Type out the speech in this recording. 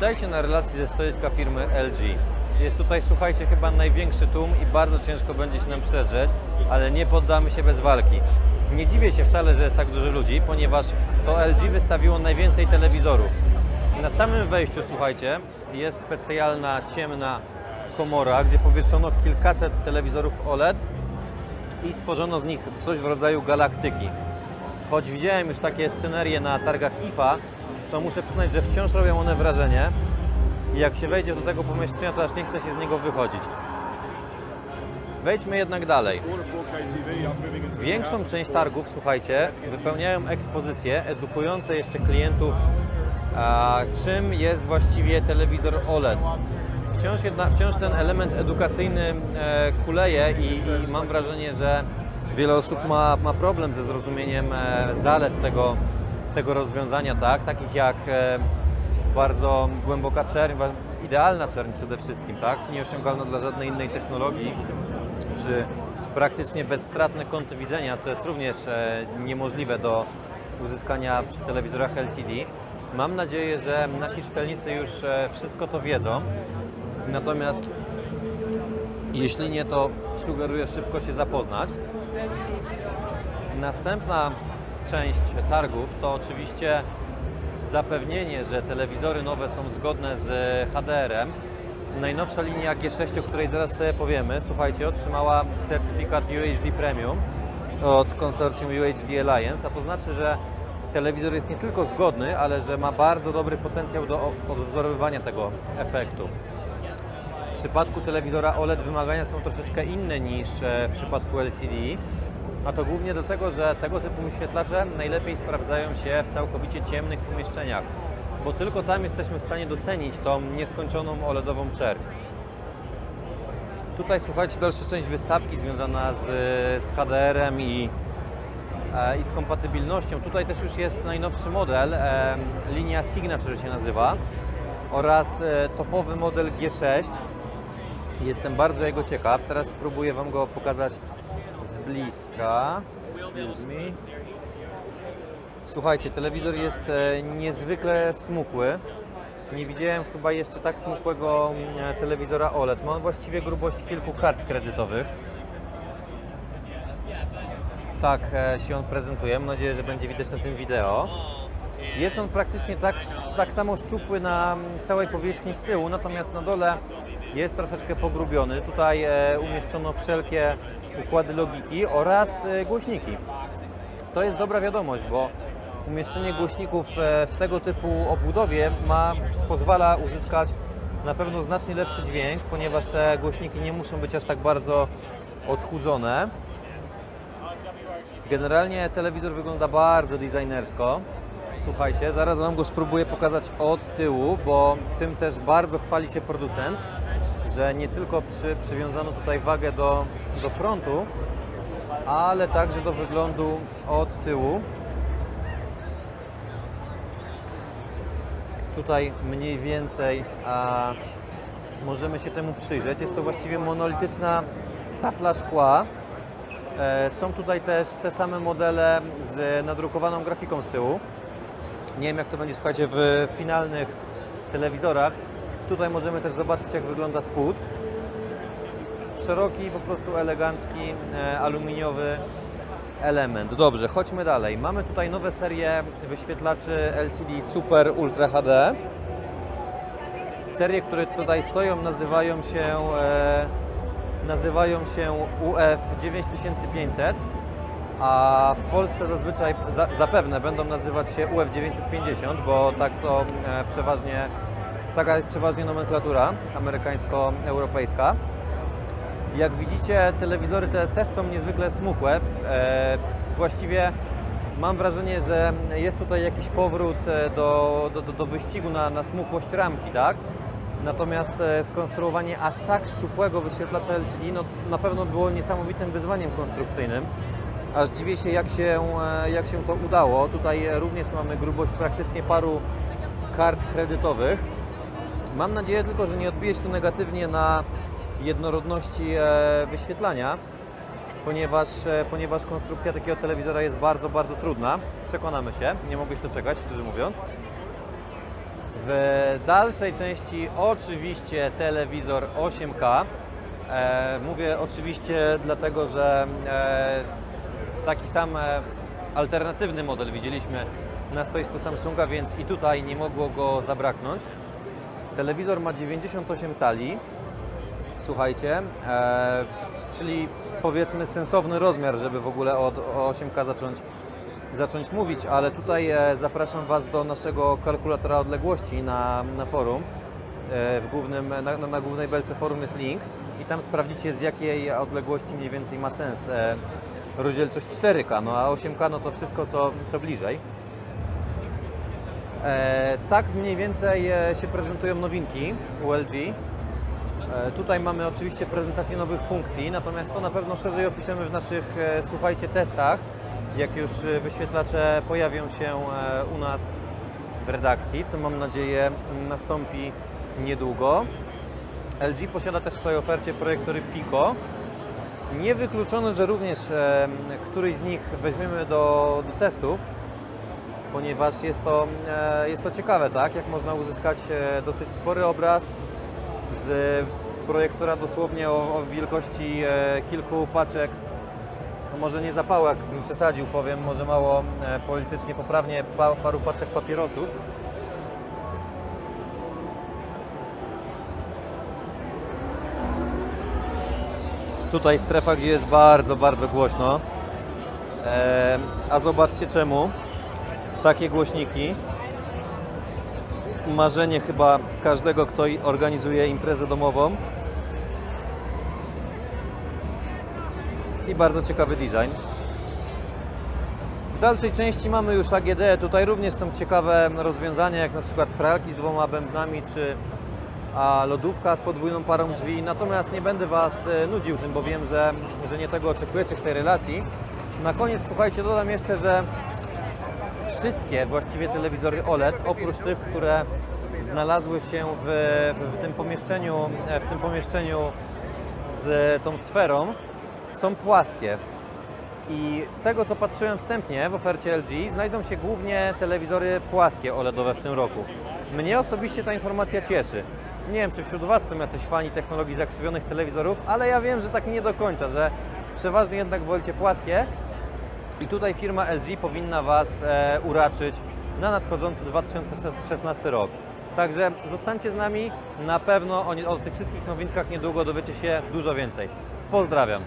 Witajcie na relacji ze stoiska firmy LG. Jest tutaj, słuchajcie, chyba największy tłum i bardzo ciężko będzie się nam przedrzeć, ale nie poddamy się bez walki. Nie dziwię się wcale, że jest tak dużo ludzi, ponieważ to LG wystawiło najwięcej telewizorów. Na samym wejściu, słuchajcie, jest specjalna, ciemna komora, gdzie powieszono kilkaset telewizorów OLED i stworzono z nich coś w rodzaju galaktyki. Choć widziałem już takie scenerie na targach IFA, to muszę przyznać, że wciąż robią one wrażenie. I jak się wejdzie do tego pomieszczenia, to aż nie chce się z niego wychodzić. Wejdźmy jednak dalej. Większą część targów, słuchajcie, wypełniają ekspozycje edukujące jeszcze klientów, a, czym jest właściwie telewizor OLED. Wciąż, jedna, wciąż ten element edukacyjny e, kuleje i, i mam wrażenie, że wiele osób ma, ma problem ze zrozumieniem e, zalet tego, tego rozwiązania, tak? takich jak e, bardzo głęboka czerń, idealna czerń przede wszystkim, tak? nieosiągalna dla żadnej innej technologii, czy praktycznie bezstratne kąty widzenia, co jest również e, niemożliwe do uzyskania przy telewizorach LCD. Mam nadzieję, że nasi czytelnicy już e, wszystko to wiedzą. Natomiast jeśli nie, to sugeruję szybko się zapoznać. Następna część targów to oczywiście zapewnienie, że telewizory nowe są zgodne z HDR-em. Najnowsza linia G6, o której zaraz sobie powiemy, słuchajcie, otrzymała certyfikat UHD Premium od konsorcjum UHD Alliance, a to znaczy, że telewizor jest nie tylko zgodny, ale że ma bardzo dobry potencjał do odwzorowywania tego efektu. W przypadku telewizora OLED wymagania są troszeczkę inne niż e, w przypadku LCD, a to głównie dlatego, że tego typu wyświetlacze najlepiej sprawdzają się w całkowicie ciemnych pomieszczeniach, bo tylko tam jesteśmy w stanie docenić tą nieskończoną OLEDową czerń. Tutaj słuchajcie, dalsza część wystawki związana z, z HDR-em i, e, i z kompatybilnością. Tutaj też już jest najnowszy model, e, linia Signature się nazywa oraz e, topowy model G6. Jestem bardzo jego ciekaw. Teraz spróbuję Wam go pokazać z bliska. Excuse me. Słuchajcie, telewizor jest e, niezwykle smukły. Nie widziałem chyba jeszcze tak smukłego mm, telewizora OLED. Ma on właściwie grubość kilku kart kredytowych. Tak e, się on prezentuje. Mam nadzieję, że będzie widać na tym wideo. Jest on praktycznie tak, tak samo szczupły na całej powierzchni z tyłu, natomiast na dole jest troszeczkę pogrubiony. Tutaj e, umieszczono wszelkie układy logiki oraz e, głośniki. To jest dobra wiadomość, bo umieszczenie głośników e, w tego typu obudowie ma, pozwala uzyskać na pewno znacznie lepszy dźwięk, ponieważ te głośniki nie muszą być aż tak bardzo odchudzone. Generalnie telewizor wygląda bardzo designersko. Słuchajcie, zaraz Wam go spróbuję pokazać od tyłu, bo tym też bardzo chwali się producent, że nie tylko przy, przywiązano tutaj wagę do, do frontu, ale także do wyglądu od tyłu. Tutaj mniej więcej a, możemy się temu przyjrzeć. Jest to właściwie monolityczna tafla szkła. E, Są tutaj też te same modele z nadrukowaną grafiką z tyłu. Nie wiem jak to będzie słuchajcie w finalnych telewizorach. Tutaj możemy też zobaczyć jak wygląda spód. Szeroki, po prostu elegancki, e, aluminiowy element. Dobrze, chodźmy dalej. Mamy tutaj nowe serie wyświetlaczy LCD Super Ultra HD. Serie, które tutaj stoją, nazywają się, e, nazywają się UF 9500, a w Polsce zazwyczaj za, zapewne będą nazywać się UF 950, bo tak to e, przeważnie, taka jest przeważnie nomenklatura amerykańsko-europejska. Jak widzicie, telewizory te też są niezwykle smukłe. E, właściwie mam wrażenie, że jest tutaj jakiś powrót e, do, do, do, wyścigu na, na smukłość ramki, tak? Natomiast e, skonstruowanie aż tak szczupłego wyświetlacza LCD no, na pewno było niesamowitym wyzwaniem konstrukcyjnym. Aż dziwię się jak, się, jak się to udało. Tutaj również mamy grubość praktycznie paru kart kredytowych. Mam nadzieję tylko, że nie odbije się to negatywnie na jednorodności e, wyświetlania, ponieważ, e, ponieważ konstrukcja takiego telewizora jest bardzo, bardzo trudna. Przekonamy się, nie mogę się doczekać, szczerze mówiąc. W dalszej części oczywiście telewizor 8K. E, mówię oczywiście dlatego, że taki sam alternatywny model widzieliśmy na stoisku Samsunga, więc i tutaj nie mogło go zabraknąć. Telewizor ma 98 cali, słuchajcie, e, czyli powiedzmy sensowny rozmiar, żeby w ogóle o 8K zacząć, zacząć mówić, ale tutaj e, zapraszam Was do naszego kalkulatora odległości na, na forum. E, w głównym, na, na głównej belce forum jest link i tam sprawdzicie z jakiej odległości mniej więcej ma sens e, rozdzielczość 4K, no a 8K no to wszystko co, co bliżej. E, tak mniej więcej e, się prezentują nowinki ULG. E, tutaj mamy oczywiście prezentację nowych funkcji, natomiast to na pewno szerzej opiszemy w naszych, słuchajcie, testach, jak już wyświetlacze pojawią się u nas w redakcji, co mam nadzieję nastąpi niedługo. LG posiada też w swojej ofercie projektory Pico. Niewykluczone, że również któryś z nich weźmiemy do, do testów, ponieważ jest to, e, jest to ciekawe, tak? Jak można uzyskać e, dosyć spory obraz z projektora dosłownie o, o wielkości e, kilku paczek, no może nie zapałek, bym przesadził, powiem może mało politycznie poprawnie, pa, paru paczek papierosów. Tutaj strefa, gdzie jest bardzo, bardzo głośno. E, a zobaczcie czemu. Takie głośniki. Marzenie chyba każdego, kto organizuje imprezę domową. I bardzo ciekawy design. W dalszej części mamy już AGD. Tutaj również są ciekawe rozwiązania, jak na przykład pralki z dwoma bębnami, czy a lodówka z podwójną parą drzwi. Natomiast nie będę Was e, nudził tym, bo wiem, że, że nie tego oczekujecie w tej relacji. Na koniec, słuchajcie, dodam jeszcze, że wszystkie właściwie telewizory OLED, oprócz tych, które znalazły się w, w, tym pomieszczeniu, e, w tym pomieszczeniu z tą sferą, są płaskie. I z tego co patrzyłem wstępnie w ofercie LG, znajdą się głównie telewizory płaskie OLEDowe w tym roku. Mnie osobiście ta informacja cieszy. Nie wiem, czy wśród Was są jacyś fani technologii zakrzywionych telewizorów, ale ja wiem, że tak nie do końca, że przeważnie jednak wolicie płaskie. I tutaj firma LG powinna Was e, uraczyć na nadchodzący 2016 rok. Także zostańcie z nami, na pewno o, o tych wszystkich nowinkach niedługo dowiecie się dużo więcej. Pozdrawiam.